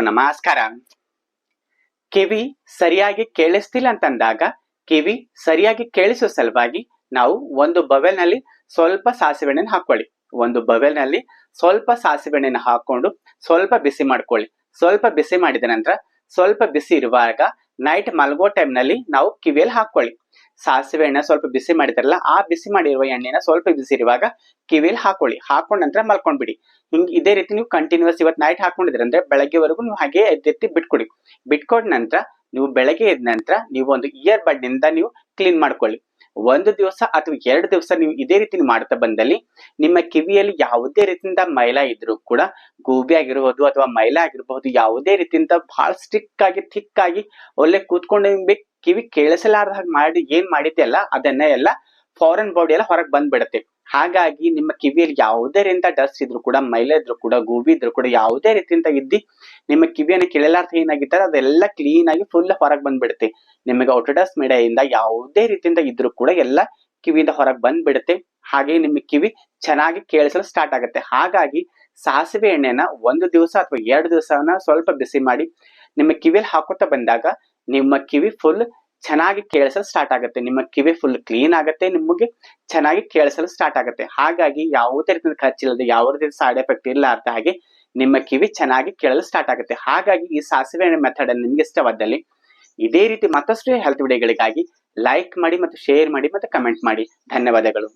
ನಮಸ್ಕಾರ ಕಿವಿ ಸರಿಯಾಗಿ ಕೇಳಿಸ್ತಿಲ್ಲ ಅಂತಂದಾಗ ಕಿವಿ ಸರಿಯಾಗಿ ಕೇಳಿಸುವ ಸಲುವಾಗಿ ನಾವು ಒಂದು ಬವೆಲ್ನಲ್ಲಿ ಸ್ವಲ್ಪ ಸಾಸಿವೆ ಎಣ್ಣೆನ ಹಾಕೊಳ್ಳಿ ಒಂದು ಬವೆಲ್ನಲ್ಲಿ ಸ್ವಲ್ಪ ಸಾಸಿವೆ ಎಣ್ಣೆನ ಹಾಕೊಂಡು ಸ್ವಲ್ಪ ಬಿಸಿ ಮಾಡ್ಕೊಳ್ಳಿ. ಸ್ವಲ್ಪ ಬಿಸಿ ಮಾಡಿದ ನಂತರ ಸ್ವಲ್ಪ ಬಿಸಿ ಇರುವಾಗ ನೈಟ್ ಮಲಗೋ ಟೈಮ್ನಲ್ಲಿ ನಾವು ಕಿವಿಯಲ್ಲಿ ಹಾಕೊಳ್ಳಿ. ಸಾಸಿವೆ ಎಣ್ಣೆ ಸ್ವಲ್ಪ ಬಿಸಿ ಮಾಡಿದಾರಲ್ಲ, ಆ ಬಿಸಿ ಮಾಡಿರುವ ಎಣ್ಣೆನ ಸ್ವಲ್ಪ ಬಿಸಿ ಇರುವಾಗ ಕಿವಿಯಲ್ಲಿ ಹಾಕೊಳ್ಳಿ. ಹಾಕೊಂಡ ನಂತರ ಮಲ್ಕೊಂಡ್ಬಿಡಿ. ಹಿಂಗ್ ಇದೇ ರೀತಿ ನೀವು ಕಂಟಿನ್ಯೂಸ್ ಇವತ್ತು ನೈಟ್ ಹಾಕೊಂಡಿದ್ರೆ ಅಂದ್ರೆ ಬೆಳಗ್ಗೆವರೆಗೂ ನೀವು ಹಾಗೆ ಎದ್ದೆತ್ತಿ ಬಿಟ್ಕೊಡಿ. ಬಿಟ್ಕೊಂಡ ನಂತರ ನೀವು ಬೆಳಗ್ಗೆ ಎದ್ದ ನಂತರ ನೀವು ಒಂದು ಇಯರ್ ಬಡ್ನಿಂದ ನೀವು ಕ್ಲೀನ್ ಮಾಡ್ಕೊಳ್ಳಿ. ಒಂದು ದಿವಸ ಅಥವಾ ಎರಡು ದಿವಸ ನೀವು ಇದೇ ರೀತಿ ಮಾಡ್ತಾ ಬಂದಲ್ಲಿ ನಿಮ್ಮ ಕಿವಿಯಲ್ಲಿ ಯಾವುದೇ ರೀತಿಯಿಂದ ಮೈಲ ಇದ್ರೂ ಕೂಡ ಗೂಬಿ ಆಗಿರಬಹುದು ಅಥವಾ ಮೈಲ ಆಗಿರಬಹುದು ಯಾವುದೇ ರೀತಿಯಿಂದ ಬಹಳ ಸ್ಟಿಕ್ ಆಗಿ ಥಿಕ್ ಆಗಿ ಒಳ್ಳೆ ಕೂತ್ಕೊಂಡು ಕಿವಿ ಕೇಳಿಸಲಾರ್ದ ಹಾಗೆ ಮಾಡಿ, ಏನ್ ಮಾಡಿದ್ದೆಲ್ಲ ಅದನ್ನ ಎಲ್ಲ ಫಾರಿನ್ ಬಾಡಿ ಎಲ್ಲ ಹೊರಗೆ ಬಂದ್ಬಿಡುತ್ತೆ. ಹಾಗಾಗಿ ನಿಮ್ಮ ಕಿವಿಯಲ್ಲಿ ಯಾವುದೇ ರೀತಿಯ ಡಸ್ಟ್ ಇದ್ರು ಕೂಡ, ಮೈಲೇ ಇದ್ರು ಕೂಡ, ಗೂಬಿ ಇದ್ರು ಕೂಡ ಯಾವುದೇ ರೀತಿಯಿಂದ ಇದ್ದಿ, ನಿಮ್ಮ ಕಿವಿಯನ್ನು ಕೇಳಲಾರ್ಥ ಏನಾಗಿತ್ತಾರೆ ಅದೆಲ್ಲ ಕ್ಲೀನ್ ಆಗಿ ಫುಲ್ ಹೊರಗೆ ಬಂದ್ಬಿಡುತ್ತೆ. ನಿಮಗೆ ಔಟಡಸ್ ಮೀಡಿಯಿಂದ ಯಾವುದೇ ರೀತಿಯಿಂದ ಇದ್ರು ಕೂಡ ಎಲ್ಲ ಕಿವಿಯಿಂದ ಹೊರಗೆ ಬಂದ್ಬಿಡುತ್ತೆ. ಹಾಗೆ ನಿಮ್ಮ ಕಿವಿ ಚೆನ್ನಾಗಿ ಕೇಳಿಸಲು ಸ್ಟಾರ್ಟ್ ಆಗುತ್ತೆ. ಹಾಗಾಗಿ ಸಾಸಿವೆ ಎಣ್ಣೆನ ಒಂದು ದಿವಸ ಅಥವಾ ಎರಡು ದಿವಸನ ಸ್ವಲ್ಪ ಬಿಸಿ ಮಾಡಿ, ನಿಮ್ಮ ಕಿವಿಯಲ್ಲಿ ಹಾಕುತ್ತಾ ಬಂದಾಗ ನಿಮ್ಮ ಕಿವಿ ಫುಲ್ ಚೆನ್ನಾಗಿ ಕೇಳಿಸಲು ಸ್ಟಾರ್ಟ್ ಆಗುತ್ತೆ. ನಿಮ್ಮ ಕಿವಿ ಫುಲ್ ಕ್ಲೀನ್ ಆಗುತ್ತೆ, ನಿಮಗೆ ಚೆನ್ನಾಗಿ ಕೇಳಿಸಲು ಸ್ಟಾರ್ಟ್ ಆಗುತ್ತೆ. ಹಾಗಾಗಿ ಯಾವುದೇ ರೀತಿಯ ಖರ್ಚಿಲ್ಲದೆ, ಯಾವುದೇ ರೀತಿ ಸೈಡ್ ಎಫೆಕ್ಟ್ ಇರಲಾರ್ದ ಹಾಗೆ ನಿಮ್ಮ ಕಿವಿ ಚೆನ್ನಾಗಿ ಕೇಳಲು ಸ್ಟಾರ್ಟ್ ಆಗುತ್ತೆ. ಹಾಗಾಗಿ ಈ ಸಾಸಿವೆ ಮೆಥಡ್ ನಿಮ್ಗೆ ಇಷ್ಟವಾದಲ್ಲಿ ಇದೇ ರೀತಿ ಮತ್ತಷ್ಟು ಹೆಲ್ತ್ ವಿಡಿಯೋಗಳಿಗಾಗಿ ಲೈಕ್ ಮಾಡಿ ಮತ್ತು ಶೇರ್ ಮಾಡಿ ಮತ್ತು ಕಮೆಂಟ್ ಮಾಡಿ. ಧನ್ಯವಾದಗಳು.